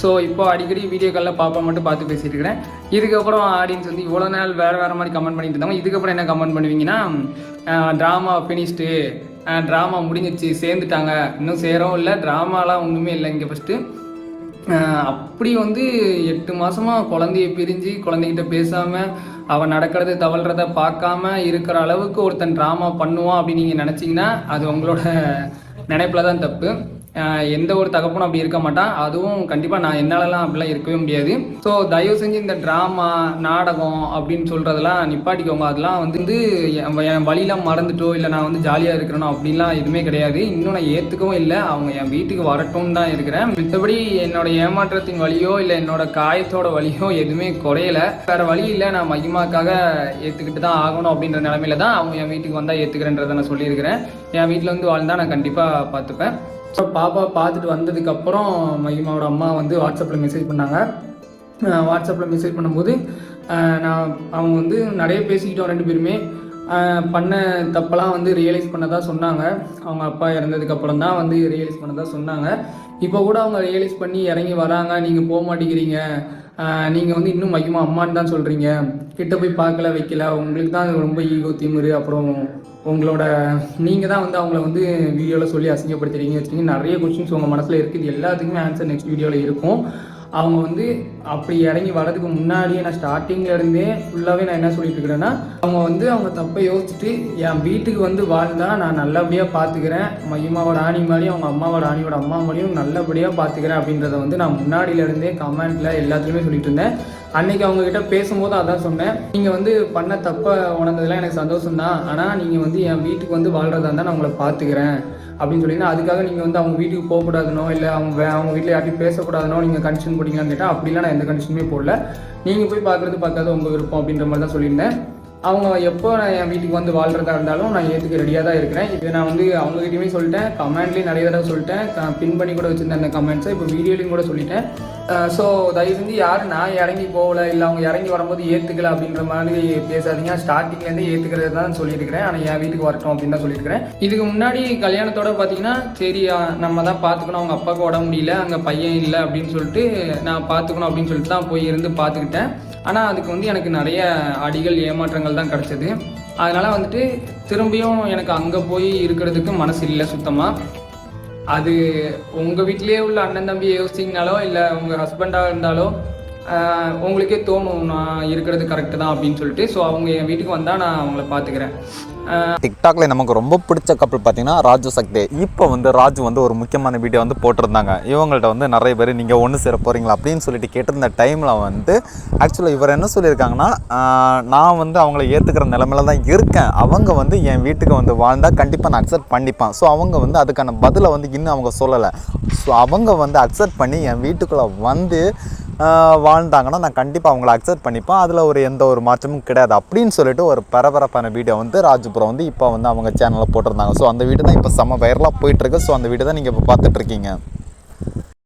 So இப்போ அடிக்கடி வீடியோக்களில் பாப்பா மட்டும் பார்த்து பேசிட்டு இருக்கிறேன். இதுக்கப்புறம் ஆடியன்ஸ் வந்து இவ்வளோ நாள் வேறு வேறு மாதிரி கமெண்ட் பண்ணிட்டு இருந்தாங்க. இதுக்கப்புறம் என்ன கமெண்ட் பண்ணுவீங்கன்னா ட்ராமா ஃபினிஷ்டு ட்ராமா முடிஞ்சிச்சு சேர்ந்துட்டாங்க. இன்னும் சேரவும் இல்லை. ட்ராமாலாம் ஒன்றுமே இல்லை இங்கே ஃபஸ்ட்டு அப்படி வந்து எட்டு மாதமாக குழந்தைய பிரிஞ்சு குழந்தைகிட்ட பேசாமல் அவன் நடக்கிறது தவழ்கிறத பார்க்காம இருக்கிற அளவுக்கு ஒருத்தன் ட்ராமா பண்ணுவான் அப்படின்னு நீங்கள் நினச்சிங்கன்னா அது உங்களோட நினைப்பில் தான் தப்பு. எந்த ஒரு தகப்பனும் அப்படி இருக்க மாட்டான். அதுவும் கண்டிப்பாக நான் என்னாலலாம் அப்படிலாம் இருக்கவே முடியாது. ஸோ தயவு செஞ்சு இந்த ட்ராமா நாடகம் அப்படின்னு சொல்கிறதெல்லாம் நிப்பாட்டிக்கோங்க. அதெல்லாம் வந்து என் என் வழியெலாம் மறந்துட்டோ இல்லை நான் வந்து ஜாலியாக இருக்கிறனோ அப்படின்லாம் எதுவுமே கிடையாது. இன்னும் நான் ஏற்றுக்கவும் இல்லை. அவங்க என் வீட்டுக்கு வரட்டும்னு தான் இருக்கிறேன். மத்தபடி என்னோட ஏமாற்றத்தின் வழியோ இல்லை என்னோட காயத்தோட வழியோ எதுவுமே குறையல. வேறு வழி இல்லை. நான் மகிமாக்காக ஏற்றுக்கிட்டு தான் ஆகணும் அப்படின்ற நிலமையில தான் அவங்க என் வீட்டுக்கு வந்தால் ஏற்றுக்கிறேன்றதை நான் சொல்லியிருக்கிறேன். என் வீட்டில் வந்து வாழ்ந்தால் நான் கண்டிப்பாக பார்த்துப்பேன் ஸோ பாப்பா பார்த்துட்டு வந்ததுக்கப்புறம் மகிமாவோட அம்மா வந்து வாட்ஸ்அப்பில் மெசேஜ் பண்ணாங்க. வாட்ஸ்அப்பில் மெசேஜ் பண்ணும்போது நான் அவங்க வந்து நிறைய பேசிக்கிட்டோம் ரெண்டு பேருமே. பண்ண தப்பெல்லாம் வந்து ரியலைஸ் பண்ணதாக சொன்னாங்க. அவங்க அப்பா இறந்ததுக்கப்புறம் தான் வந்து ரியலைஸ் பண்ணதாக சொன்னாங்க. இப்போ கூட அவங்க ரியலைஸ் பண்ணி இறங்கி வராங்க. நீங்கள் போக மாட்டேங்கிறீங்க. நீங்கள் வந்து இன்னும் மகிமா அம்மான்னு தான் சொல்கிறீங்க கிட்ட போய் பார்க்கல வைக்கல. உங்களுக்கு தான் ரொம்ப ஈகோ திமிரு. அப்புறம் உங்களோட நீங்கள் தான் வந்து அவங்கள வந்து வீடியோவில் சொல்லி அசிங்கப்படுத்துறீங்க வச்சுருக்கீங்க நிறைய கொஸ்டின்ஸ் உங்கள் மனசில் இருக்குது. எல்லாத்துக்குமே ஆன்சர் நெக்ஸ்ட் வீடியோவில் இருக்கும். அவங்க வந்து அப்படி இறங்கி வரதுக்கு முன்னாடியே நான் ஸ்டார்டிங்ல இருந்தே ஃபுல்லாகவே நான் என்ன சொல்லிட்டு இருக்கிறேன்னா அவங்க வந்து அவங்க தப்பை யோசிச்சுட்டு என் வீட்டுக்கு வந்து வாழ்ந்தா நான் நல்லபடியாக பார்த்துக்கிறேன் மையமாவோட ஆணி மாதிரியும் அவங்க அம்மாவோட ஆணியோட அம்மா மாதிரியும் நல்லபடியாக பார்த்துக்கிறேன் அப்படின்றத வந்து நான் முன்னாடியிலேருந்தே கமெண்ட்டில் கமெண்ட்ல எல்லாத்துலேயுமே சொல்லிட்டு இருந்தேன். அன்னைக்கு அவங்க கிட்ட பேசும்போது அதான் சொன்னேன். நீங்க வந்து பண்ண தப்ப உணர்ந்ததுலாம் எனக்கு சந்தோஷம் தான் ஆனா நீங்க வந்து என் வீட்டுக்கு வந்து வாழ்றதா இருந்தா நான் உங்களை பாத்துக்கிறேன் அப்படின்னு சொல்லி அதுக்காக நீங்க வந்து அவங்க வீட்டுக்கு போகக்கூடாதுனோ இல்லை அவங்க அவங்க வீட்டில் யார்ட்டையும் பேசக்கூடாதுனோ நீங்க கண்டிஷன் போட்டீங்களான்னு கேட்டால் அப்படிலாம் நான் எந்த கண்டிஷனுமே போடல. நீங்க போய் பார்க்கறது பார்க்காத உங்க விருப்பம் அப்படின்ற மாதிரி தான் சொல்லியிருந்தேன். அவங்க எப்போ நான் என் வீட்டுக்கு வந்து வாழ்றதா இருந்தாலும் நான் ஏற்றுக்க ரெடியாக தான் இருக்கிறேன். இது நான் வந்து அவங்ககிட்டயுமே சொல்லிட்டேன். கமெண்ட்லேயும் நிறைய தடவை சொல்லிட்டேன். பின் பண்ணி கூட வச்சுருந்தேன் அந்த கமெண்ட்ஸை இப்போ வீடியோலையும் கூட சொல்லிட்டேன். ஸோ தயவு செஞ்சு யாரும் நான் இறங்கி போகல இல்லை அவங்க இறங்கி வரும்போது ஏற்றுக்கல அப்படின்ற மாதிரி பேசாதீங்க. ஸ்டார்டிங்லேருந்து ஏற்றுக்கிறது தான் சொல்லியிருக்கிறேன். ஆனால் என் வீட்டுக்கு வரட்டும் அப்படின்னு தான் சொல்லியிருக்கிறேன். இதுக்கு முன்னாடி கல்யாணத்தோட பார்த்தீங்கன்னா சரி நம்ம தான் பார்த்துக்கணும் அவங்க அப்பாவுக்கு உடம்பு முடியல அங்கே பையன் இல்லை அப்படின்னு சொல்லிட்டு நான் பார்த்துக்கணும் அப்படின்னு சொல்லிட்டு தான் போய் இருந்து பார்த்துக்கிட்டேன் ஆனால் அதுக்கு வந்து எனக்கு நிறைய அடிகள் ஏமாற்றங்கள் தான் கிடச்சிது. அதனால் வந்துட்டு திரும்பியும் எனக்கு அங்கே போய் இருக்கிறதுக்கு மனசு இல்லை சுத்தமாக அது உங்கள் வீட்டிலேயே உள்ள அண்ணன் தம்பியை யோசிச்சிங்கனாலோ இல்லை உங்கள் ஹஸ்பண்டாக இருந்தாலோ உங்களுக்கே தோணும் நான் இருக்கிறது கரெக்டு தான் அப்படின்னு சொல்லிட்டு. ஸோ அவங்க என் வீட்டுக்கு வந்தால் நான் அவங்கள பார்த்துக்கிறேன் டிக்டாக்ல நமக்கு ரொம்ப பிடிச்ச கப்பல் பார்த்தீங்கன்னா ராஜு சக்தே. இப்போ வந்து ராஜு வந்து ஒரு முக்கியமான வீடியோ வந்து போட்டிருந்தாங்க. இவங்கள்ட்ட வந்து நிறைய பேர் நீங்கள் ஒன்று சேர போகிறீங்களா அப்படின்னு சொல்லிட்டு கேட்டிருந்த டைமில் வந்து ஆக்சுவலாக இவர் என்ன சொல்லியிருக்காங்கன்னா நான் வந்து அவங்கள ஏற்றுக்கிற நிலமையில தான் இருக்கேன். அவங்க வந்து என் வீட்டுக்கு வந்து வாழ்ந்தால் கண்டிப்பாக நான் அக்செப்ட் பண்ணிப்பேன். ஸோ அவங்க வந்து அதுக்கான பதிலை வந்து இன்னும் அவங்க சொல்லலை. ஸோ அவங்க வந்து அக்செப்ட் பண்ணி என் வீட்டுக்குள்ளே வந்து வாழ்ந்தாங்கன்னா நான் கண்டிப்பாக அவங்கள அக்செப்ட் பண்ணிப்பேன். அதில் ஒரு எந்த ஒரு மாற்றமும் கிடையாது அப்படின்னு சொல்லிட்டு ஒரு பரபரப்பான வீடியோ வந்து ராஜபுரம் வந்து இப்போ வந்து அவங்க சேனலில் போட்டிருந்தாங்க. ஸோ அந்த வீடு தான் இப்போ செம்ம வைரலாக போயிட்டுருக்கு ஸோ அந்த வீடு தான் நீங்கள் இப்போ பார்த்துட்ருக்கீங்க